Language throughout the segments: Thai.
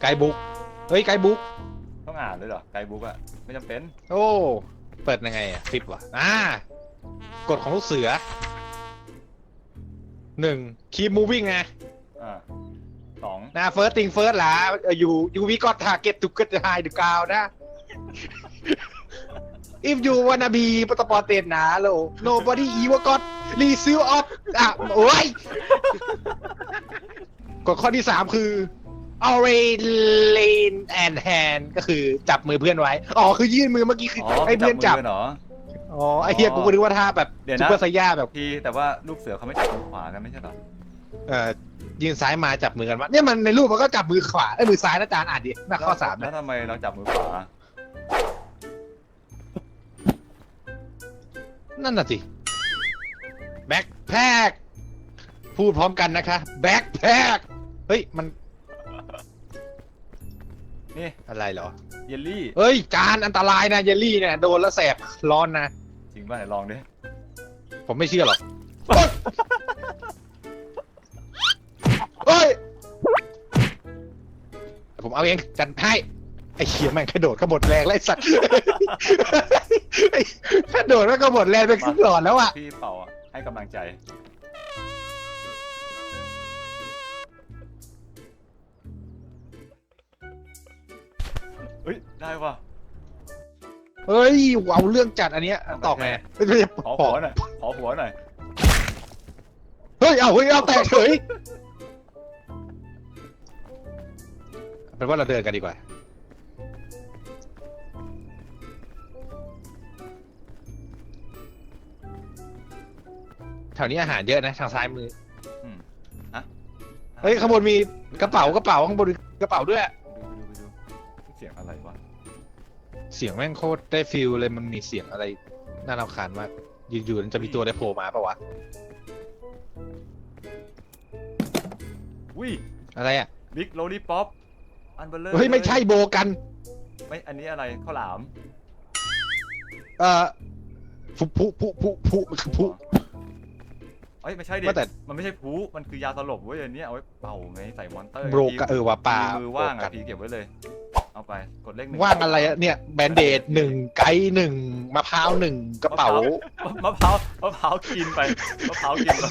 ไกด์บุ๊กเฮ้ยไกด์บุ๊กต้องอ่านเลยเหรอไกด์บุ๊กอะไม่จำเป็นโอ้เปิดยังไงอะฟิปวะอ่ากฎของลูกเสือหนึ่ง keep moving ไงอ่าสองนะ first thing first ล่ะเอ่อ you you we got target to get high the ground นะ if you wanna be ปตปเตนนะโล nobody ever got receive of อะโอ้ยกฎข้อที่สามคือ always lean and hand ก็คือจับมือเพื่อนไว้ อ๋อคือยื่นมือเมื่อกี้คืออ๋อให้เพื่อนจับ มืเหรอ อ๋อไอเฮียกูก็นึกว่าท่าแบบเดี๋ยวนะ ซุปเปอร์ไซย่าแบบพี่แต่ว่าลูกเสือเขาไม่จับมือขวากันไม่ใช่เหรอเอ่อยืนซ้ายมาจับมือกันว่าเนี่ยมันในรูปมันก็จับมือขวาไอ้ยมือซ้ายนะอาจารย์อ่านดิหน้าข้อสามแล้นะวทำไมเราจับมือขวานั่นน่ะสิแบ็คแพคพูดพร้อมกันนะคะแบ็คแพคเฮ้ยมัน นี่อะไรเหรอ เยลลี่ เฮ้ย จานอันตรายนะเยลลี่เนี่ยโดนแล้วแสบร้อนนะ จริงป่ะไหนลองดิ ผมไม่เชื่อหรอก เฮ้ย ผมเอาเองจัดให้ ไอ้เขียแม่งกระโดดก็หมดแรงแล้วไอ้สัตว์ ไอ้กระโดดแล้วก็หมดแรงไปครึ่งหลอดแล้วอะ พี่เป่าอะให้กำลังใจ ฮ้ย ได้ว่ะเฮ้ยเอาเรื่องจัดอันเนี้ยตอกไงไม่ใช่ขอปหัอกวหน่อยขอหัวหน่อยเฮ้ยเอาเฮ้ยเอาแตกเฉยเป็นว่าเราเดินกันดีกว่าแถวนี้อาหารเยอะนะทางซ้ายมืออืมฮะเฮ้ยข้างบนมีกระเป๋ากระเป๋าข้างบนมีกระเป๋าด้วยดูดูดูดูเสียงอะไรวะเสียงแม่งโคตรได้ฟิลเลยมันมีเสียงอะไรน่ารำคาญมากอยู่ๆมันจะมีตัวได้โผล่มาปะวะวิอะไรอะบิ๊กโลลี่ป๊อปอันเบลเลอร์เฮ้ยไม่ใช่โบกัน ไม่อันนี้อะไรข้าวหลาม เอ่อผู้ผู้ผู้ผู้ผู้ผู้เอ้ยไม่ใช่ดิว่าแต่ มันไม่ใช่พูมันคือยาสลบเว้ยอันนี้เอาไว้เป่าไงใส่มอนเตอร์โบกะเออว่าปลามือว่างโบกัอะน พี่เก็บไว้เลย เอาไปกดเลขหนึ่งว่างอะไรอะเนี่ยแบนเดดหนึ่งไกด์หนึ่งมะพร้าวหนึ่งกระเป๋า มะพร้าวมะพร้าวกินไปมะพร้าวกินไป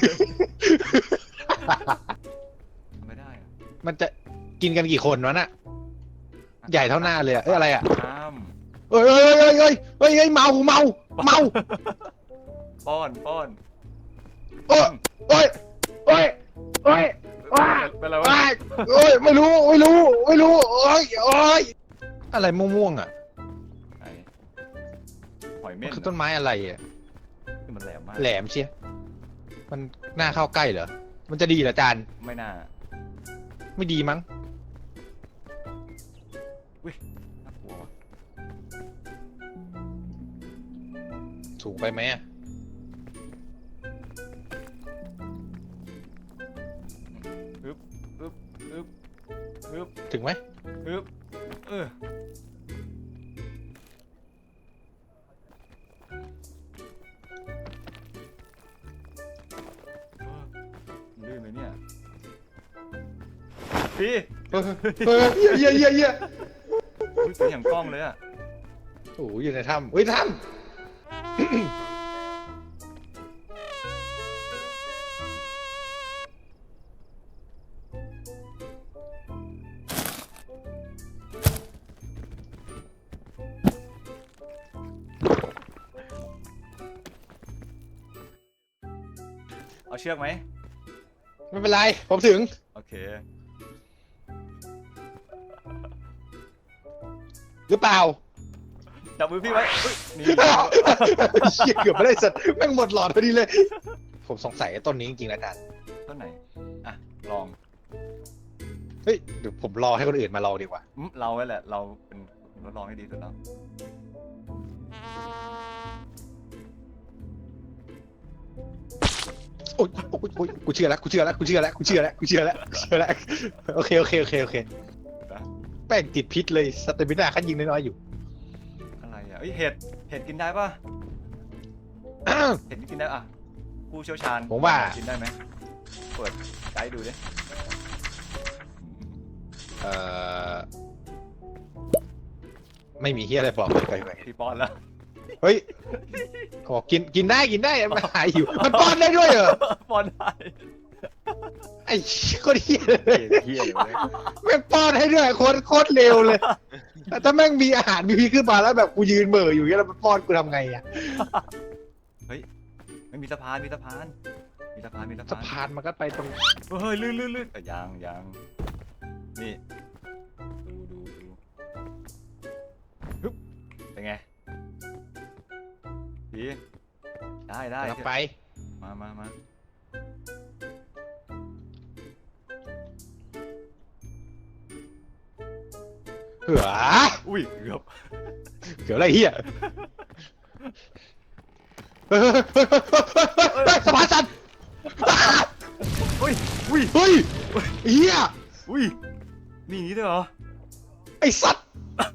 ไม่ได้อะมันจะกินกันกี่คนวะน่ะใหญ่เท่าหน้าเลยอะเอ้ยอะไรอะห้ามเอ้ยเอ้ยเอ้ยเอ้ยเอ้ยเอ้ยเมาเมาเมาป้อนป้อนเอ้ยเอ้ยเอ้ยเอ้ย ว้า เป็นอะไรวะ เอ้ยเอ้ยไม่รู้ไม่รู้ไม่รู้เอ้ยเอ้ย อะไรม่วงๆอะไหนหอยมัเม่นนคือต้นไม้อะไรอะ ที่มันแหลมมาก แหลมเชียมันน่าเข้าใกล้เหรอ มันจะดีเหรอจานไม่น่าไม่ดีมั้ง น่ากลัววะสูงไปไหมอะฮึบฮึบฮึบถึงไหมฮึบ พี่เออเออเยี่ยเยี่ยเยี่ยเยี่ยอุ้ยเสียงอย่างกล้องเลยอะโอ้โหอยู่ในถ้ำเฮ้ยถ้เอาเชือกไหมไม่เป็นไร ผมถึง โอเค หรือเปล่าจับมือพี่ไว้เฮ้ยนี่เชี่ยเกือบไม่ได้สัตว์แม่งหมดหลอดพอดีเลย ผมสงสัยไอ้ต้นนี้จริงๆนะอาจารย์ต้นไหน อะ ลองเฮ้ยเดี๋ยวผมรอให้คนอื่นมาลองดีกว่า อืมเราไว้แหละ เราเป็นทดลองให้ดีสุดแล้วโอ๊ยโอ๊ยโอ๊ยกูเชื่อแล้วกูเชื่อแล้วกูเชื่อแล้วกูเชื่อแล้วกูเชื่อแล้วกูเชื่อแล้วโอเคโอเคโอเคโอเค แป้งติดพิษเลยสเตมิน่าขั้นยิงน้อยๆอยู่ อะไรอะเอ้ยเห็ดเห็ดกินได้ป่ะอ้าวเห็ดกินได้อะผู้เชี่ยวชาญผมว่า กินได้ไหมเปิดไกด์ดูดิเอ่อไม่มีเฮียอะไรบอกเลยไปไปพี่ป้อนแล้วเฮ้ยโอ้กินกินได้กินได้มันหายหิวมันป้อนได้ด้วยเหรอป้อนได้ ไอ้คนเฮียเลยเฮียเลยเว้ยแม่งป้อนให้ด้วยโคตรโคตรเร็วเลยแต่ถ้าแม่งมีอาหารมีพีขึ้นมาแล้วแบบกูยืนเหม่ออยู่อย่างเงี้ยแล้วมันป้อนกูทำไงอะไม่มีสะพานมีสะพานมีสะพานมีสะสะพานพานมันก็ไปตรงเฮ้ยลื่นลื่นลื่นแต่ยังยังนี่ดูดูดูฮึบเป็นไงดีได้ได้แล้วไป เหืออุ้ยเกือบเกือบอะไรเฮียเฮ้ยเฮ้ยเฮ้ยเฮ้ยสะพานสั่นอุ้ยอุ้ยเฮ้ยเฮียอุ้ยนี่อย่างนี้ด้วยเหรอไอ้สัตว์